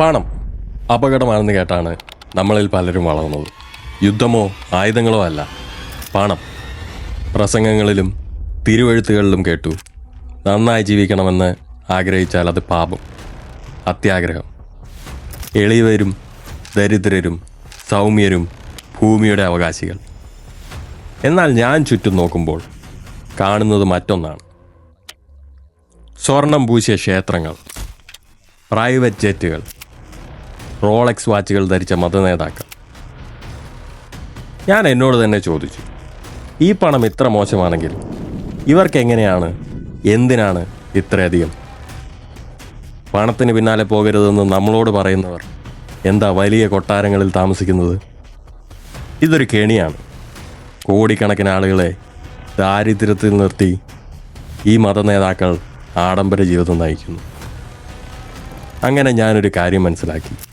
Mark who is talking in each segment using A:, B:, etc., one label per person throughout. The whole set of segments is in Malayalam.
A: പണം അപകടമാണെന്ന് കേട്ടാണ് നമ്മളിൽ പലരും വളർന്നത്. യുദ്ധമോ ആയുധങ്ങളോ അല്ല പണം. പ്രസംഗങ്ങളിലും തിരുവഴുത്തുകളിലും കേട്ടു നന്നായി ജീവിക്കണമെന്ന് ആഗ്രഹിച്ചാൽ അത് പാപം അത്യാഗ്രഹം. എളിയവരും ദരിദ്രരും സൗമ്യരും ഭൂമിയുടെ അവകാശികൾ. എന്നാൽ ഞാൻ ചുറ്റും നോക്കുമ്പോൾ കാണുന്നത് മറ്റൊന്നാണ്. സ്വർണം പൂശിയ ക്ഷേത്രങ്ങൾ പ്രൈവറ്റ് ജെറ്റുകൾ റോളക്സ് വാച്ചുകൾ ധരിച്ച മതനേതാക്കൾ ഞാൻ എന്നോട് തന്നെ ചോദിച്ചു ഈ പണം ഇത്ര മോശമാണെങ്കിൽ ഇവർക്ക് എങ്ങനെയാണ് എന്തിനാണ് ഇത്രയധികം? പണത്തിന് പിന്നാലെ പോകരുതെന്ന് നമ്മളോട് പറയുന്നവർ എന്താ വലിയ കൊട്ടാരങ്ങളിൽ താമസിക്കുന്നത്? ഇതൊരു കെണിയാണ്. കോടിക്കണക്കിന് ആളുകളെ ദാരിദ്ര്യത്തിൽ നിർത്തി ഈ മതനേതാക്കൾ ആഡംബര ജീവിതം നയിക്കുന്നു. അങ്ങനെ ഞാനൊരു കാര്യം മനസ്സിലാക്കി.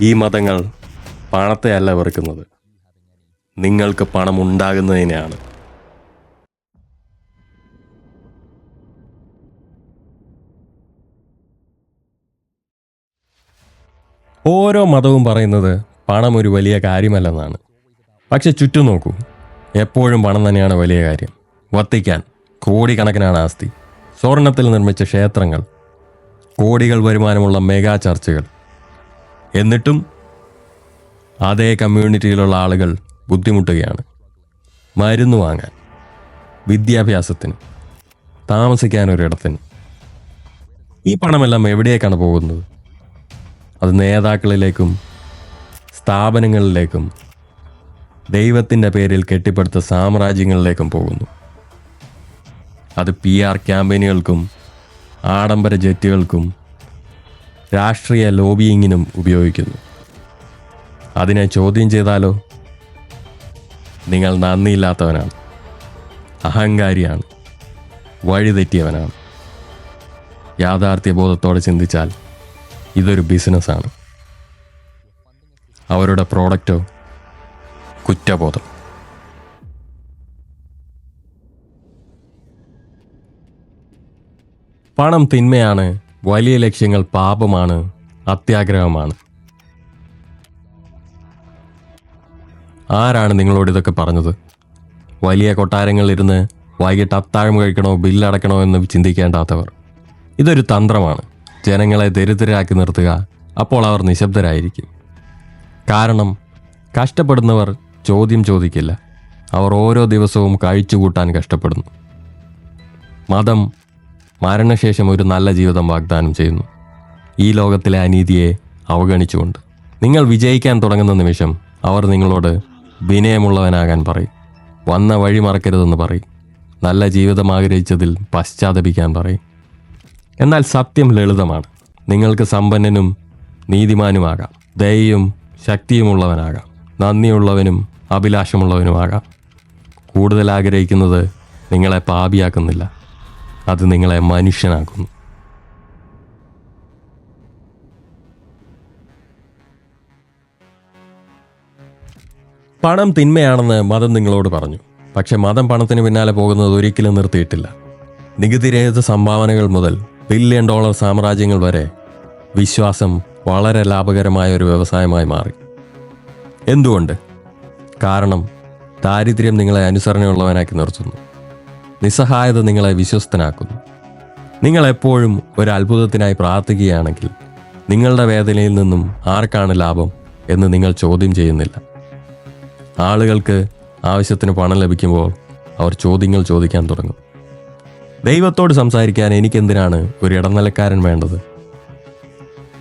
A: ഈ മതങ്ങൾ പണത്തെ അല്ല വെറുക്കുന്നത്. നിങ്ങൾക്ക് പണം ഉണ്ടാകുന്നതിനെയാണ് ഓരോ മതവും പറയുന്നത് പണം ഒരു വലിയ കാര്യമല്ലെന്നാണ്. പക്ഷെ ചുറ്റും നോക്കൂ. എപ്പോഴും പണം തന്നെയാണ് വലിയ കാര്യം. വത്തിക്കാൻ കോടിക്കണക്കിനാണ് ആസ്തി. സ്വർണത്തിൽ നിർമ്മിച്ച ക്ഷേത്രങ്ങൾ കോടികൾ വരുമാനമുള്ള മെഗാ ചർച്ചുകൾ എന്നിട്ടും അതേ കമ്മ്യൂണിറ്റിയിലുള്ള ആളുകൾ ബുദ്ധിമുട്ടുകയാണ്. മരുന്ന് വാങ്ങാൻ വിദ്യാഭ്യാസത്തിന് താമസിക്കാൻ ഒരിടത്തിന് ഈ പണമെല്ലാം എവിടേക്കാണ് പോകുന്നത്? അത് നേതാക്കളിലേക്കും സ്ഥാപനങ്ങളിലേക്കും ദൈവത്തിന്റെ പേരിൽ കെട്ടിപ്പടുത്ത സാമ്രാജ്യങ്ങളിലേക്കും പോകുന്നു. അത് പി ആർ ക്യാമ്പയിനുകൾക്കും ആഡംബര ജെറ്റുകൾക്കും രാഷ്ട്രീയ ലോബിയിങ്ങിനും ഉപയോഗിക്കുന്നു. അതിനെ ചോദ്യം ചെയ്താലോ? നിങ്ങൾ നന്ദിയില്ലാത്തവനാണ്. അഹങ്കാരിയാണ്. വഴിതെറ്റിയവനാണ്. യാഥാർത്ഥ്യബോധത്തോടെ ചിന്തിച്ചാൽ ഇതൊരു ബിസിനസ്സാണ്. അവരുടെ പ്രോഡക്റ്റോ കുറ്റബോധം. പണം തിന്മയാണ് വലിയ ലക്ഷ്യങ്ങൾ പാപമാണ് അത്യാഗ്രഹമാണ്. ആരാണ് നിങ്ങളോട് ഇതൊക്കെ പറഞ്ഞത്? വലിയ കൊട്ടാരങ്ങളിൽ കൊട്ടാരങ്ങളിലിരുന്ന് വൈകിട്ട് അത്താഴം കഴിക്കണോ ബില്ലടക്കണോ എന്ന് ചിന്തിക്കേണ്ടാത്തവർ. ഇതൊരു തന്ത്രമാണ്. ജനങ്ങളെ ദരിദ്രരാക്കി നിർത്തുക അപ്പോൾ അവർ നിശബ്ദരായിരിക്കും. കാരണം കഷ്ടപ്പെടുന്നവർ ചോദ്യം ചോദിക്കില്ല. അവർ ഓരോ ദിവസവും കഴിച്ചുകൂട്ടാൻ കഷ്ടപ്പെടുന്നു. മതം മരണശേഷം ഒരു നല്ല ജീവിതം വാഗ്ദാനം ചെയ്യുന്നു. ഈ ലോകത്തിലെ അനീതിയെ അവഗണിച്ചുകൊണ്ട്. നിങ്ങൾ വിജയിക്കാൻ തുടങ്ങുന്ന നിമിഷം അവർ നിങ്ങളോട് വിനയമുള്ളവനാകാൻ പറയും. വന്ന വഴി മറക്കരുതെന്ന് പറയും. നല്ല ജീവിതം ആഗ്രഹിച്ചതിൽ പശ്ചാത്തപിക്കാൻ പറയും. എന്നാൽ സത്യം ലളിതമാണ്. നിങ്ങൾക്ക് സമ്പന്നനും നീതിമാനുമാകാം. ദയയും ശക്തിയുമുള്ളവനാകാം. നന്ദിയുള്ളവനും അഭിലാഷമുള്ളവനുമാകാം. കൂടുതൽ ആഗ്രഹിക്കുന്നത് നിങ്ങളെ പാപിയാക്കുന്നില്ല. അത് നിങ്ങളെ മനുഷ്യനാക്കുന്നു. പണം തിന്മയാണെന്ന് മതം നിങ്ങളോട് പറഞ്ഞു. പക്ഷെ മതം പണത്തിന് പിന്നാലെ പോകുന്നത് ഒരിക്കലും നിർത്തിയിട്ടില്ല. നികുതിരഹിത സംഭാവനകൾ മുതൽ ബില്യൺ ഡോളർ സാമ്രാജ്യങ്ങൾ വരെ വിശ്വാസം വളരെ ലാഭകരമായ ഒരു വ്യവസായമായി മാറി. എന്തുകൊണ്ട്? കാരണം ദാരിദ്ര്യം നിങ്ങളെ അനുസരണയുള്ളവനാക്കി നിർത്തുന്നു. നിസ്സഹായത നിങ്ങളെ വിശ്വസ്തനാക്കുന്നു. നിങ്ങൾ എപ്പോഴും ഒരു അത്ഭുതത്തിനായി പ്രാർത്ഥിക്കുകയാണെങ്കിൽ നിങ്ങളുടെ വേദനയിൽ നിന്നും ആർക്കാണ് ലാഭം എന്ന് നിങ്ങൾ ചോദ്യം ചെയ്യുന്നില്ല. ആളുകൾക്ക് ആവശ്യത്തിന് പണം ലഭിക്കുമ്പോൾ അവർ ചോദ്യങ്ങൾ ചോദിക്കാൻ തുടങ്ങും. ദൈവത്തോട് സംസാരിക്കാൻ എനിക്കെന്തിനാണ് ഒരു ഇടനിലക്കാരൻ വേണ്ടത്?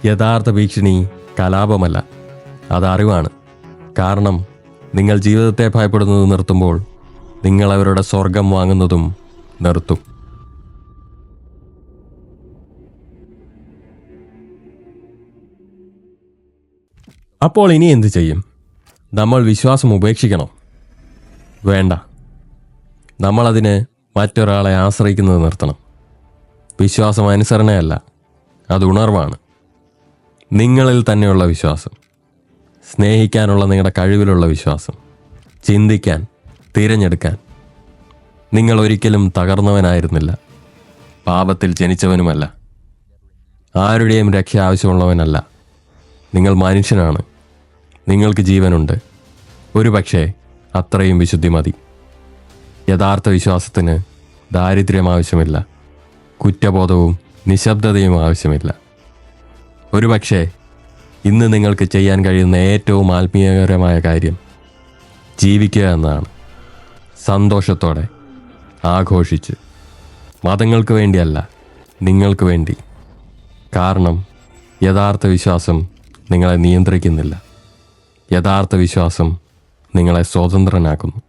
A: യഥാർത്ഥ ഭീഷണി കലാപമല്ല അത് അറിവാണ്. കാരണം നിങ്ങൾ ജീവിതത്തെ ഭയപ്പെടുന്നത് നിർത്തുമ്പോൾ നിങ്ങൾ അവരുടെ സ്വർഗം വാങ്ങുന്നതും നിർത്തും. അപ്പോൾ ഇനി എന്ത് ചെയ്യും? നമ്മൾ വിശ്വാസം ഉപേക്ഷിക്കണം? വേണ്ട. നമ്മളതിന് മറ്റൊരാളെ ആശ്രയിക്കുന്നത് നിർത്തണം. വിശ്വാസം അനുസരണയല്ല അത് ഉണർവാണ്. നിങ്ങളിൽ തന്നെയുള്ള വിശ്വാസം സ്നേഹിക്കാനുള്ള നിങ്ങളുടെ കഴിവിലുള്ള വിശ്വാസം ചിന്തിക്കാൻ തിരഞ്ഞെടുക്കാൻ. നിങ്ങൾ ഒരിക്കലും തകർന്നവനായിരുന്നില്ല. പാപത്തിൽ ജനിച്ചവനുമല്ല. ആരുടെയും രക്ഷ ആവശ്യമുള്ളവനല്ല. നിങ്ങൾ മനുഷ്യനാണ്. നിങ്ങൾക്ക് ജീവനുണ്ട്. ഒരു പക്ഷേ അത്രയും വിശുദ്ധി മതി. യഥാർത്ഥ വിശ്വാസത്തിന് ദാരിദ്ര്യം ആവശ്യമില്ല. കുറ്റബോധവും നിശബ്ദതയും ആവശ്യമില്ല. ഒരുപക്ഷേ ഇന്ന് നിങ്ങൾക്ക് ചെയ്യാൻ കഴിയുന്ന ഏറ്റവും ആത്മീയകരമായ കാര്യം ജീവിക്കുക എന്നതാണ്. സന്തോഷത്തോടെ ആഘോഷിച്ച്. മതങ്ങൾക്ക് വേണ്ടിയല്ല നിങ്ങൾക്ക് വേണ്ടി. കാരണം യഥാർത്ഥ വിശ്വാസം നിങ്ങളെ നിയന്ത്രിക്കുന്നില്ല. യഥാർത്ഥ വിശ്വാസം നിങ്ങളെ സ്വതന്ത്രനാക്കുന്നു.